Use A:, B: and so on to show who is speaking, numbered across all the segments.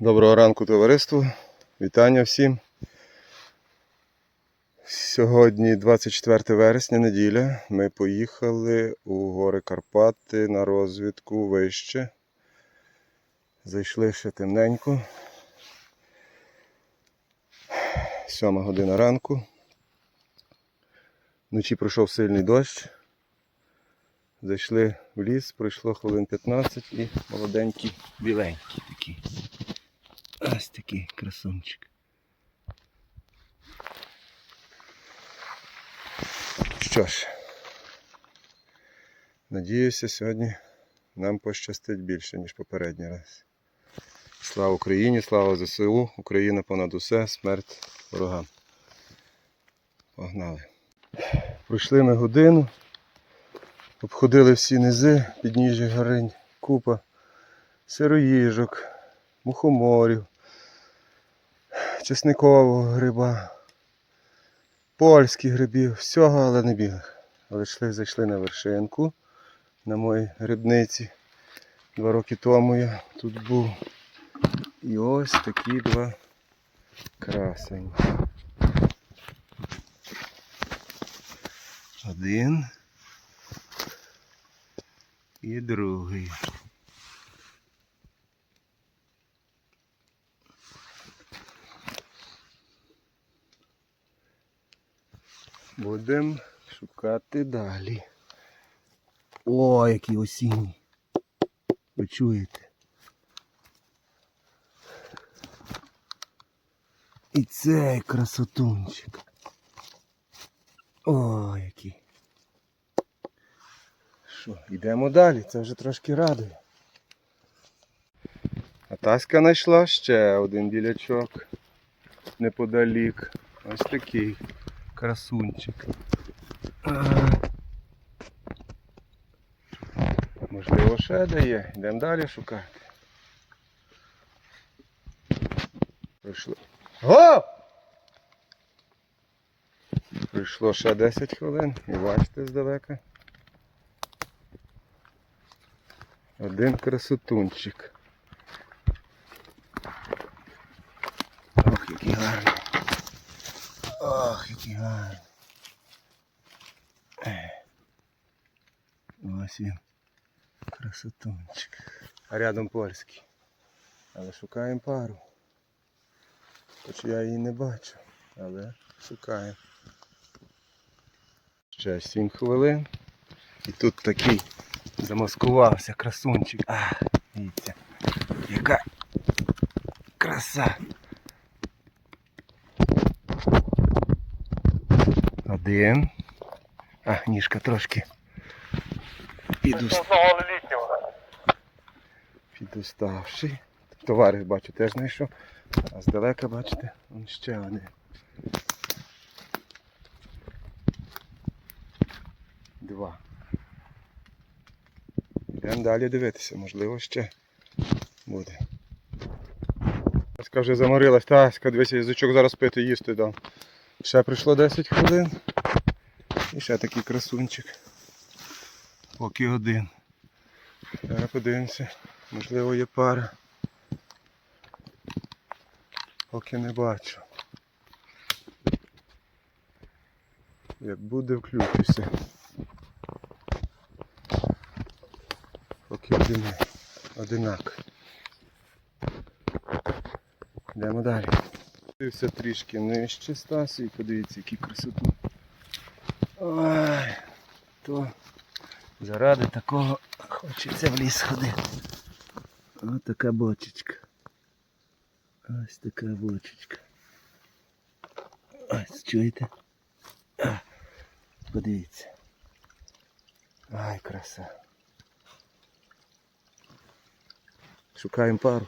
A: Доброго ранку, товариство. Вітання всім. Сьогодні 24 вересня, неділя. Ми поїхали у гори Карпати на розвідку вище. Зайшли ще темненько. Сьома година ранку. Вночі пройшов сильний дощ. Зайшли в ліс, пройшло хвилин 15 і молоденький біленький такий. Такий красунчик. Що ж, надіюся, сьогодні нам пощастить більше, ніж попередній раз. Слава Україні, слава ЗСУ, Україна понад усе, смерть ворогам. Погнали. Пройшли ми годину, обходили всі низи, підніжжя горинь, купа сироїжок, мухоморів, чесникового гриба, польських грибів, всього, але не білих. Але йшли, зайшли на вершинку на моїй грибниці. Два роки тому я тут був. І ось такі два красені. Один і другий. Будемо шукати далі. О, який осінній. Ви чуєте? І цей красотунчик. О, який. Що, йдемо далі, це вже трошки радує. А Таська знайшла ще один білячок неподалік. Ось такий красунчик. Можливо, ще дає. Йдемо далі шукати. Пройшло. О! Пройшло ще 10 хвилин і бачите здалека. Один красотунчик. Ох, який гарний. Ох, який гарний. Ось він. Красотунчик. А рядом польський. Але шукаємо пару. Хоч я її не бачу, але шукаємо. Ще 7 хвилин. І тут такий замаскувався красунчик. А, дивіться, яка краса. Один. А, ніжка трошки підуст... підуставший. Товариш бачу теж знайшов. А здалека бачите, он ще один. Два. Йдемо далі дивитися, можливо ще буде. Таська вже заморилась, Таська, дивися, язичок зараз пити їсти дам. Ще пройшло 10 хвилин. І ще такий красунчик. Поки один. Зараз подивимося. Можливо є пара. Поки не бачу. Як буде, включуся. Поки один, одинак. Йдемо далі. Дивився трішки нижче Стасі і подивіться, які красоту. Ой, то заради такого хочеться в ліс ходити. Ось така бочечка. Ось така бочечка. Ось, чуєте? Подивіться. Ай, краса. Шукаємо пару.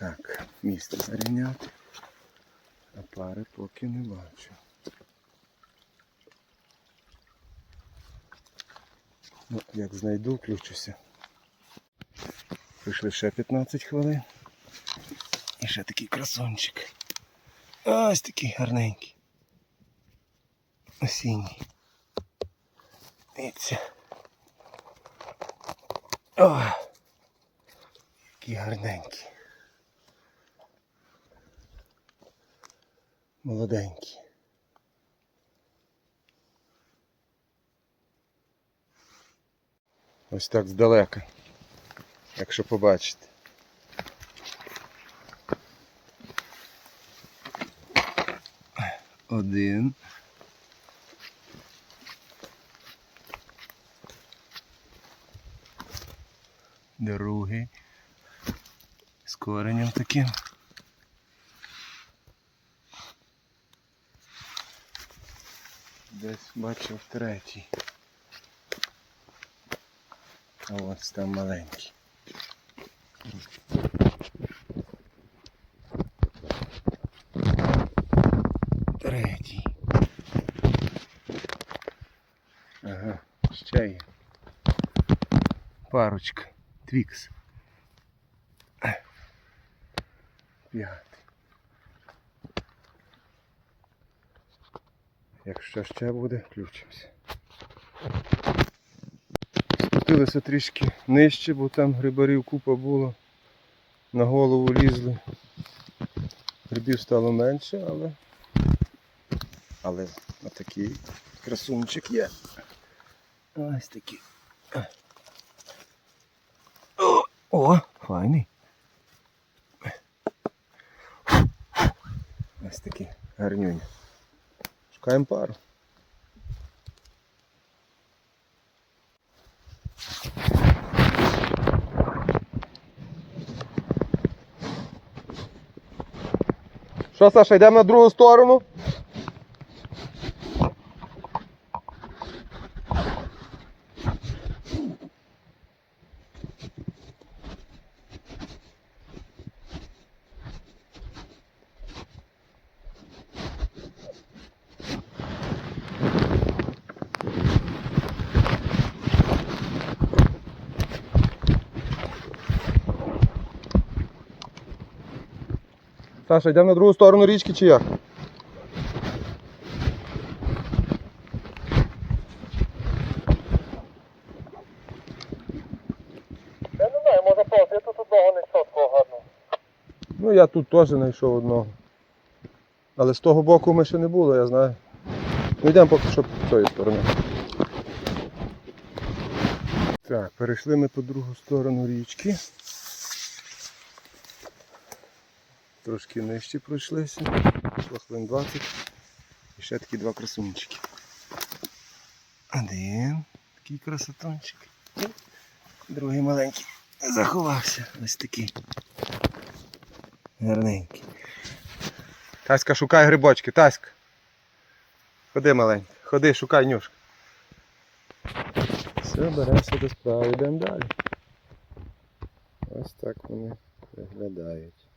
A: Так, місце зарівняти. А пари поки не бачу. Ну, як знайду, включуся. Прийшли ще 15 хвилин. І ще такий красончик. Ось такий гарненький. Осінній. Дивіться. О, які гарненькі. Молоденькі. Ось так здалека, якщо побачите. Один. Другий. З коренем таким. Десь бачив третій. А ось там маленький. Третій. Ага, ще є. Парочка. Твікс. П'ятий. Якщо ще буде, включимося. Спустилися трішки нижче, бо там грибарів купа було. На голову лізли. Грибів стало менше, але. Але отакий красунчик є. Ось такий. О, о, файний. Ось такий гарнюнь. Шукаємо пару. Що, Саша, йдемо на другу сторону? Саша, йдемо на другу сторону річки чи як?
B: Я не знаю, може просто, я тут одного не йшов такого гарного.
A: Ну я тут теж знайшов одного. Але з того боку ми ще не було, я знаю. Ну йдемо поки що з цієї сторони. Так, перейшли ми по другу сторону річки. Трошки нижче пройшлися. Пройшло хвилин 20. І ще такі два красунчики. Один такий красотончик. Другий маленький. Заховався. Ось такий. Гарненький. Таська, шукай грибочки, Таська. Ходи маленька, ходи, шукай нюшка. Все, беремося до справи, йдемо далі. Ось так вони виглядають.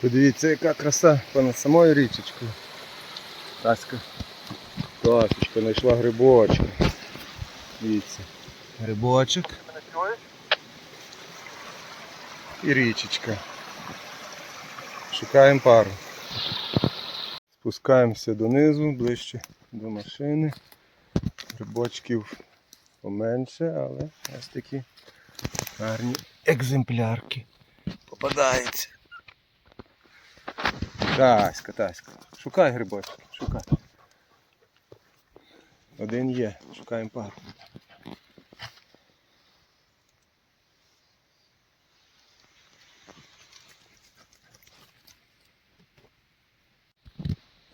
A: Подивіться, яка краса понад самою річечкою. Таська. Тасечка знайшла грибочки. Дивіться. Грибочок і річечка. Шукаємо пару. Спускаємося донизу, ближче до машини. Грибочків поменше, але ось такі гарні екземплярки попадаються. Таська, Таська. Шукай грибочки, шукай. Один є, шукаємо пару.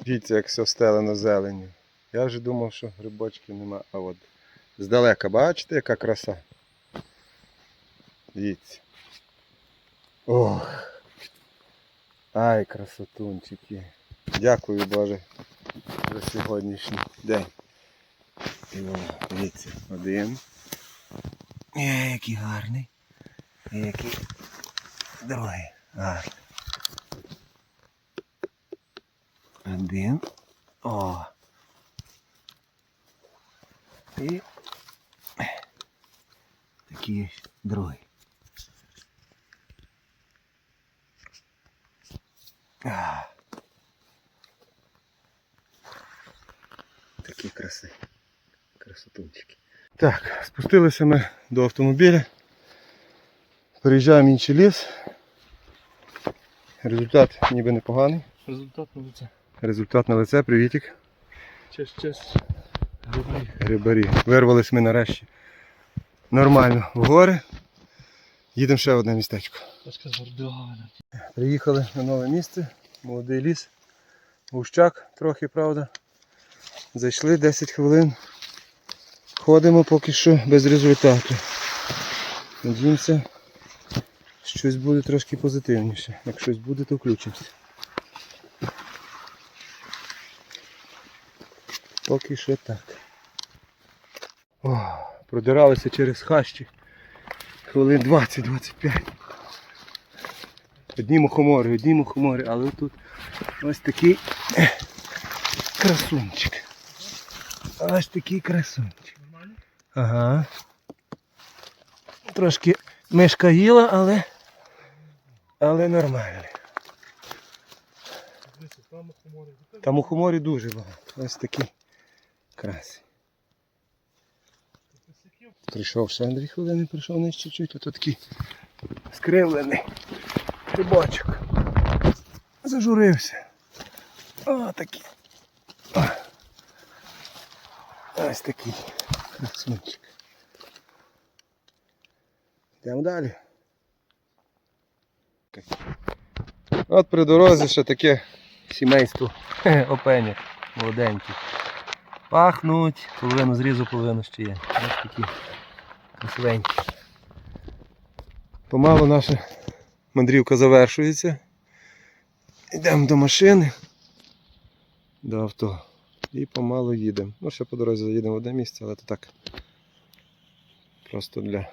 A: Дивіться, як все стелено зеленю. Я вже думав, що грибочків нема, а от здалека бачите, яка краса. Дивіться. Ох. Ай, красотунчики. Дякую, Боже, за сьогоднішній день. І дивіться, один. Е, який гарний. І який другий. Гарний. Один. О. І такий другий. Такі
C: краси. Красотунчики.
A: Так, спустилися ми до автомобіля. Переїжджаємо в інший ліс. Результат ніби непоганий.
B: Результат на лице.
A: Результат на лице, привітик.
B: Честь, честь. Грибарі.
A: Грибарі. Вирвались ми нарешті. Нормально в гори. Їдемо ще в одне містечко. Приїхали на нове місце, молодий ліс. Гущак трохи, правда. Зайшли 10 хвилин. Ходимо поки що без результату. Надіємося, щось буде трошки позитивніше. Як щось буде, то включимося. Поки що так. О, продиралися через хащі. Хвилин 20-25. Одні мухомори, одні мухомори, але тут ось такий красунчик. Ось такий красунчик. Ага. Трошки мишка їла, але, але нормально. Там мухоморі дуже багато. Ось такі краси. Прийшов ще дві хвилини, прийшов не чуть-чуть, а такий скривлений рибачок. Зажурився. О, такий. Ось такий красунчик. Йдемо далі. От при дорозі ще таке сімейство опенів молоденькі. Пахнуть, половину зрізу, половину ще є. Ось такі красивенькі. Помалу наша мандрівка завершується. Йдемо до машини, до авто. І помалу їдемо. Ну, ще по дорозі заїдемо в одне місце, але то так. Просто для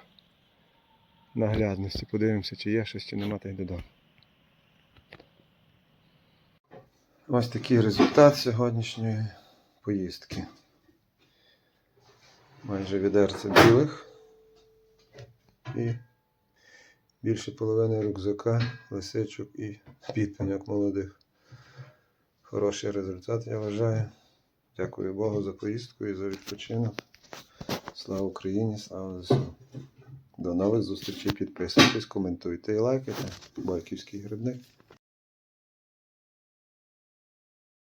A: наглядності. Подивимося, чи є щось, чи нема, та й додому. Ось такий результат сьогоднішньої поїздки. Майже відерце білих і більше половини рюкзака, лисичок і підпиняк молодих. Хороший результат, я вважаю. Дякую Богу за поїздку і за відпочинок. Слава Україні, слава ЗСУ. До нових зустрічей. Підписуйтесь, коментуйте і лайкайте. Байківський грибник.